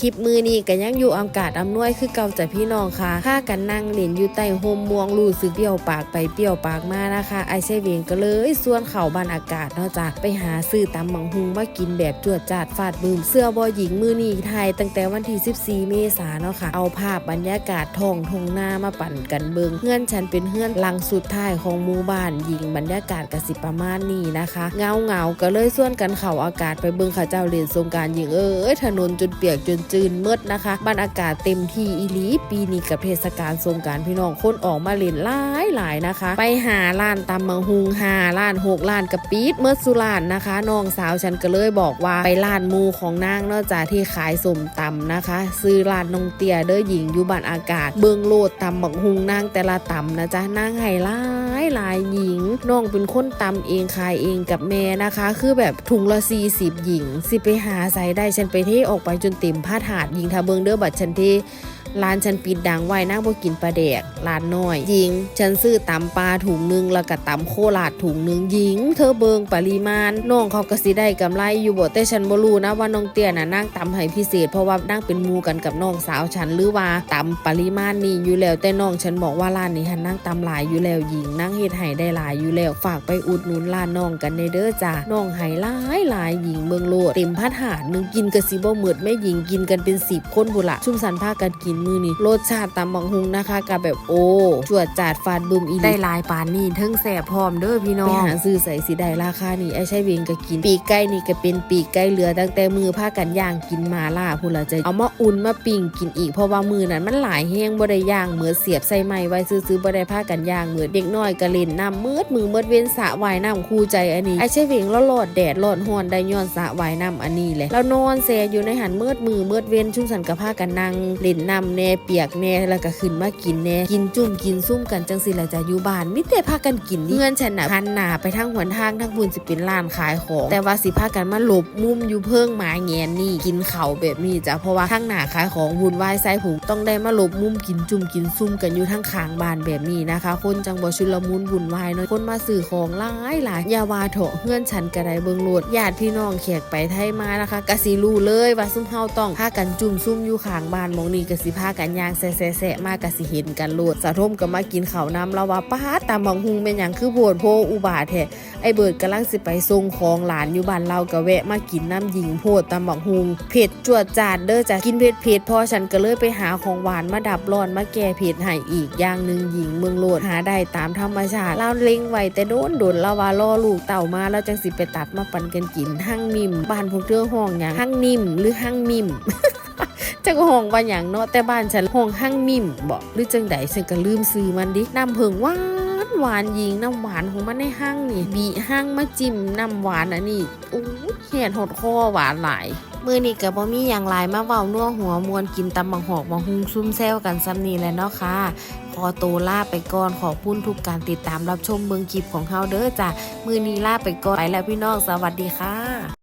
คลิปมือนี้ก็ยังอยู่อากาศอำนวยคือเก่าจากพี่น้องค่ะค่ากันนั่งเล่นอยู่ใต้โฮมม่วงรู้สึกเปรี้ยวปากไปเปรี้ยวปากมานะคะ ไอเชเวียงก็เลยส่วนเข่าบานอากาศเนาะจ้ะไปหาซื้อตำมังหุงมากินแบบจวดจาดฟาดบืมเสื้อบอหญิงมือนี้ไทยตั้งแต่วันที่ 14 เมษายนเนาะค่ะ เอาภาพบรรยากาศท้องทงหน้ามาปั่นกันเบิงเงื่อนฉันเป็นเงื่อนหลังสุดท้ายของหมู่บ้านหญิงบรรยากาศกสิประมาณนี้นะคะเงาเงาก็เลยส่วนกันเข่าอากาศไปเบิงข้าเจ้าเหรียนสงการหญิงเอ้ยถนนจนเปียกจนจืนมืดนะคะบรรยากาศเต็มที่อีลีปีนี้กับเทศกาลสงการพี่น้องคนออกมาเล่นหลายหลายๆนะคะ ไปหาร้านตำมังหุงหาร้านหกร้านกระปีดเมื่อสุรานนะคะน้องสาวฉันก็เลยบอกว่าไปร้านมูของนางนอกจากที่ขายสมตำนะคะ ซื้อร้านนองเตียเด้อหญิงอยู่บ้าอากาศ เบิงโลดตำบักหุงนางแต่ละตำนะจ๊ะนางไห้หลาย หลายหญิงน้องเป็นคนตำเองขายเองกับแม่นะคะ คือแบบถุงละ40หญิง สิไปหาใส่ได้ฉันไปเทออกไปจนเต็มผ้าถาดหญิงทาเบิงเด้อบัดฉันเท ร้านฉันปิดดังไว้นางบ่กินปลาแดกร้านน้อยหญิง ฉันซื้อตำปลาถุงหนึงแล้วก็ตำโคราดถุงหนึงหญิง เธอเบิงปริมาณน้องเขาก็สิได้กำไรอยู่บ่แต่ฉันบ่รู้นะว่าน้องเตี้ยน่ะนางตำให้พิเศษ เพราะว่านางเป็นมูกันกับน้องสาวฉันหรือว่าตำปริมาณนี้อยู่แล้วแต่น้องฉันบอกว่าร้านนี้หันนางตำหลายอยู่แล้วหญิงนางเฮ็ดให้ได้หลายอยู่แล้วฝากไปอุดหนุนร้านน้องกันในเด้อจ้าน้องให้หลายหลายหญิงเมืองโลดเต็มพัดหาดหนึงกินก็สิบ่หมดแม่หญิงกินกันเป็น10คนพุ่นละชุ่มสันพากันกินมื้อนี้รสชาติตำบักฮุงนะคะกับแบบโอ้จวดจาดฟาดบึมอีหลีได้หลายปานนี่เทิงแสบพร้อมเด้อพี่น้องไปหาซื้อใส่สิได้ราคานี่ไอ้ใช่เวงก็กิน ปีกไก่นี่ก็เป็นปีกไก่เหลือตั้งแต่มือพากันย่างกินมาล่าพุ่นละจะเอามาอุ่นมาปิ้งกินอีกเพราะว่ามือนั้นมันหลายแห้งบ่ได้ย่างเหมือเสียบใส่ไม้ไว้ซื้อๆบ่ได้พากันย่างเหมือเด็กน้อยก็เล่นน้ำมืดมือมืดเว้นสระว่ายน้ำคู่ใจอันนี้ไอ้ใช่เวงแล้วหลอดแดดหลอดฮ้อนได้ย้อนสระว่ายน้ำอันนี้แหละแล้วนอนแซอยู่ในหันมืดมือมืดเว้นชุ่มสันกับพากันนั่งเล่นน้ำแน่เปียกแน่แล้วก็ขึ้นมากินแน่กินจุ่มกินซุ่มกันจังสิละจะอยู่บ้านมิแต่พากันกินนี่เงินฉันน่ะพันหนาไปทั้งหนทางทั้งบุญสิเป็นร้านขายของ แต่ว่าสิพากันมาหลบมุมอยู่เพิ่งหมาแงนนี่กินเข่าแบบนี้จ้ะเพราะว่าทั้งหนาขายของวุ่นวายไซผูกต้องได้มาหลบมุมกินจุ่มกินซุ่มกันอยู่ทั้งขางบานแบบนี้นะคะ คนจังบ่ชุลมุนวุ่นวายเนาะคนมาซื้อของหลายหลายยาวาเถอะเงื่อนฉันกระไดเบิงโหลดญาติพี่น้องแขกไปไทยมานะคะกะสิรู้เลยว่าซุ่มเฮาต้องพากันจุ่มซุ่มอยู่ขางบานมองนี้กะสิพากันย่างแซ่ๆมากกะสิเห็นกันโลดสะทมก็มากินข้าวน้ำแล้วว่าป้าตามบังหุงเป็นหยังคือโพดโพอุบาทแท้ไอเบิดกำลังสิไปส่งของหลานอยู่บ้านเราก็แวะมากินน้ำหญิงโพดตามบังหุงเผ็ดจวดจาดเด้อจ้ะกินเผ็ดเผ็ดพอฉันก็เลยไปหาของหวานมาดับร้อนมาแก้เผ็ดให้อีกอย่างหนึ่งหญิงเมืองโลดหาได้ตามธรรมชาติเราเล็งไว้แต่โดนโดนเราว่าล่อลูกเต่ามาแล้วจังสิไปตัดมาปันกันกินหั่งมิมบ้านพวกเธอห้องหยังหั่งนิ่มหรือหั่งมิม จังห้องว่าอย่างเนาะแต่บ้านฉันห้องหั่งมิมบอกหรือจังใดฉันก็ลืมซื้อมันดิน้ำเพิงหวานหวานยิงน้ำหวานของมันในห้างนี่บีห้างมาจิ้มน้ำหวานอันนี้อู้เห็ดหดคอหวานหลายมือนี้ก็บ่มีอย่างไรมาเว้านัวหัวมวนกินตำบังหอกบังหุงซุ่มแซวกันซ้ำนี้แหล้วเนาะค่ะขอตัวลาไปก่อนขอบคุณทุกการติดตามรับชมเบิงคลิปของเฮาเด้อจ้ะมือนี้ลาไปก่อนไปแล้วพี่น้องสวัสดีค่ะ